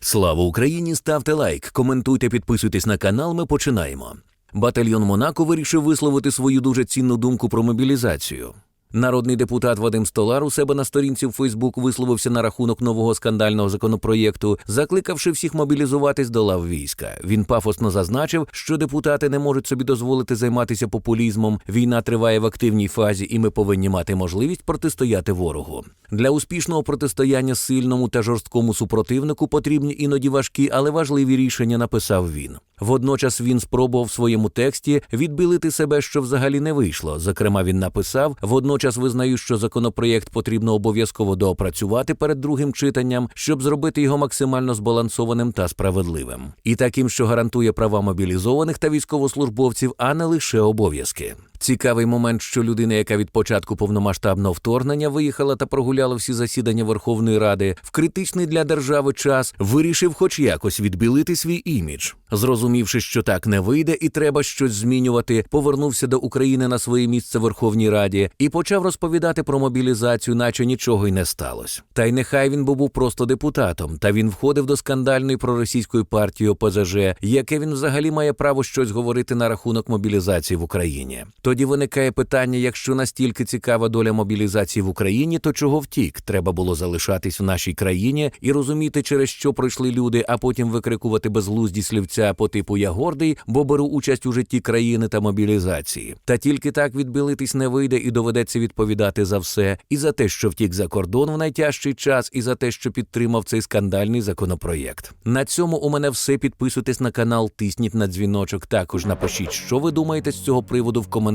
Слава Україні! Ставте лайк, коментуйте, підписуйтесь на канал. Ми починаємо. Батальйон Монако вирішив висловити свою дуже цінну думку про мобілізацію. Народний депутат Вадим Столар у себе на сторінці в Фейсбук висловився на рахунок нового скандального законопроєкту, закликавши всіх мобілізуватись до лав війська. Він пафосно зазначив, що депутати не можуть собі дозволити займатися популізмом. Війна триває в активній фазі, і ми повинні мати можливість протистояти ворогу. Для успішного протистояння сильному та жорсткому супротивнику потрібні іноді важкі, але важливі рішення. Написав він. Водночас він спробував в своєму тексті відбілити себе, що взагалі не вийшло. Зокрема, він написав: водночас визнаю, що законопроєкт потрібно обов'язково доопрацювати перед другим читанням, щоб зробити його максимально збалансованим та справедливим, і таким, що гарантує права мобілізованих та військовослужбовців, а не лише обов'язки. Цікавий момент, що людина, яка від початку повномасштабного вторгнення виїхала та прогуляла всі засідання Верховної Ради в критичний для держави час, вирішив хоч якось відбілити свій імідж. Зрозумівши, що так не вийде і треба щось змінювати, повернувся до України на своє місце Верховній Раді і почав розповідати про мобілізацію, наче нічого й не сталося. Та й нехай він був просто депутатом, та він входив до скандальної проросійської партії ОПЗЖ, яке він взагалі має право щось говорити на рахунок мобілізації в Україні. Тоді виникає питання: якщо настільки цікава доля мобілізації в Україні, то чого втік? Треба було залишатись в нашій країні і розуміти, через що пройшли люди, а потім викрикувати безглузді слівця по типу Я гордий, бо беру участь у житті країни та мобілізації. Та тільки так відбілитись не вийде і доведеться відповідати за все, і за те, що втік за кордон в найтяжчий час, і за те, що підтримав цей скандальний законопроєкт. На цьому у мене все. Підписуйтесь на канал, тисніть на дзвіночок. Також напишіть, що ви думаєте з цього приводу в